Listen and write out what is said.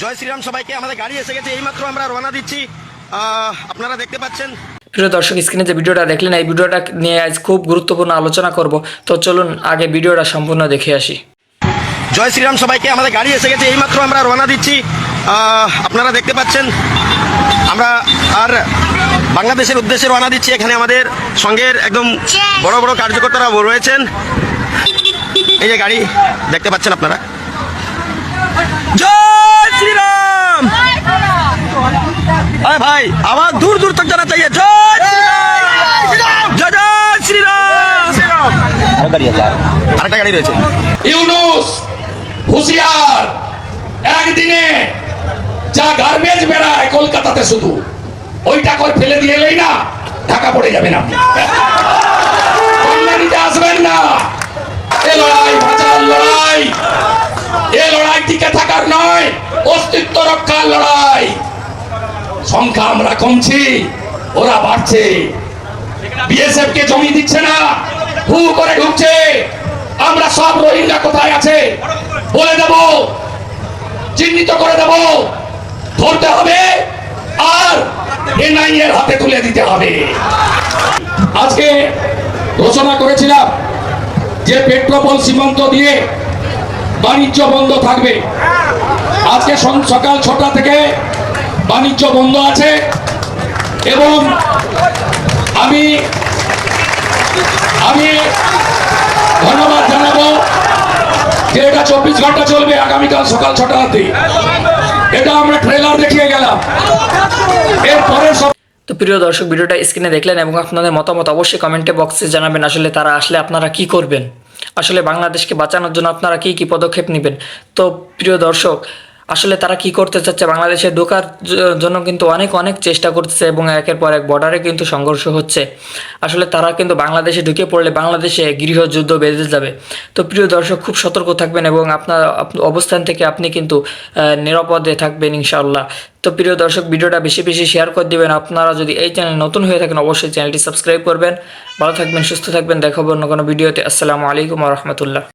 জয় শ্রীরাম সবাইকে আমাদের গাড়ি এসে গেছে এইমাত্র আমরা রওনা দিচ্ছি। আপনারা দেখতে পাচ্ছেন। প্রিয় দর্শক স্ক্রিনে যে ভিডিওটা দেখলেন এই ভিডিওটা নিয়ে আজ খুব গুরুত্বপূর্ণ আলোচনা করব। তো চলুন আগে ভিডিওটা সম্পূর্ণ দেখে আসি। জয় শ্রীরাম সবাইকে আমাদের গাড়ি এসে গেছে এইমাত্র আমরা রওনা দিচ্ছি। আপনারা দেখতে পাচ্ছেন আমরা আর বাংলাদেশের উদ্দেশ্যে রওনা দিচ্ছি। এখানে আমাদের সঙ্গের একদম বড় বড় কার্যকর্তারা রয়েছেন। এই যে গাড়ি দেখতে পাচ্ছেন আপনারা জয় শ্রীরাম अरे भाई आवाज दूर दूर तक जाना चाहिए जय श्रीराम जय जय श्रीराम আরেকটা গাড়ি রয়েছে ইউনুস হুশিয়ার একদিনে যা গার্বেজ বেড়ায় কলকাতাতে শুধু ওইটা করে ফেলে দিয়ে এলেই না ঢাকা পড়ে যাবেন আপনি কল্যাণীতে আসবেন না এ লড়াই বাঁচার লড়াই এ লড়াই টিকে থাকার নয় অস্তিত্ব রক্ষার লড়াই সংখ্যা আমরা কমছি, ওরা বাড়ছে। বিএসএফ কে জমি দিচ্ছে না, হু করে ঢুকছে। আমরা সব রোহিঙ্গা কোথায় আছে? বলে দেব, চিহ্নিত করে দেব। ধরতে হবে, আর এনআই এর হাতে তুলে দিতে হবে। আজকে ঘোষণা করেছিলাম যে পেট্রোপল সীমান্ত দিয়ে বাণিজ্য বন্ধ থাকবে। আজকে সকাল ছটা থেকে বাণিজ্য বন্ধ আছে এবং আমি আমি ধন্যবাদ জানাব যে এটা চব্বিশ ঘণ্টা চলবে আগামীকাল সকাল ছটা অব্দি এটা আমরা ট্রেলার দেখিয়ে গেলাম। এরপরে সব তো প্রিয় দর্শক, ভিডিওটা স্ক্রিনে দেখলেন এবং আপনাদের মতামত অবশ্যই কমেন্টে বক্সে জানাবেন আসলে তারা আসলে আপনারা কি করবেন। আসলে বাংলাদেশকে বাঁচানোর জন্য আপনারা কি কি পদক্ষেপ নেবেন। তো প্রিয় দর্শক আসলে তারা কি করতে চাচ্ছে? বাংলাদেশে ঢোকার জন্য কিন্তু অনেক অনেক চেষ্টা করতেছে এবং একের পর এক বর্ডারে কিন্তু সংঘর্ষ হচ্ছে। আসলে তারা কিন্তু বাংলাদেশে ঢুকে পড়লে বাংলাদেশে গৃহযুদ্ধ বেঁধে যাবে। তো প্রিয় দর্শক, খুব সতর্ক থাকবেন এবং আপনার অবস্থান থেকে আপনি কিন্তু নিরাপদে থাকবেন ইনশাআল্লাহ। তো প্রিয় দর্শক, ভিডিওটা বেশি বেশি শেয়ার করে দিবেন। আপনারা যদি এই চ্যানেল নতুন হয়ে থাকেন, অবশ্যই চ্যানেলটি সাবস্ক্রাইব করবেন। ভালো থাকবেন, সুস্থ থাকবেন। দেখাবো অন্য কোনো ভিডিওতে আসসালামু আলাইকুম রহমতুল্লাহ।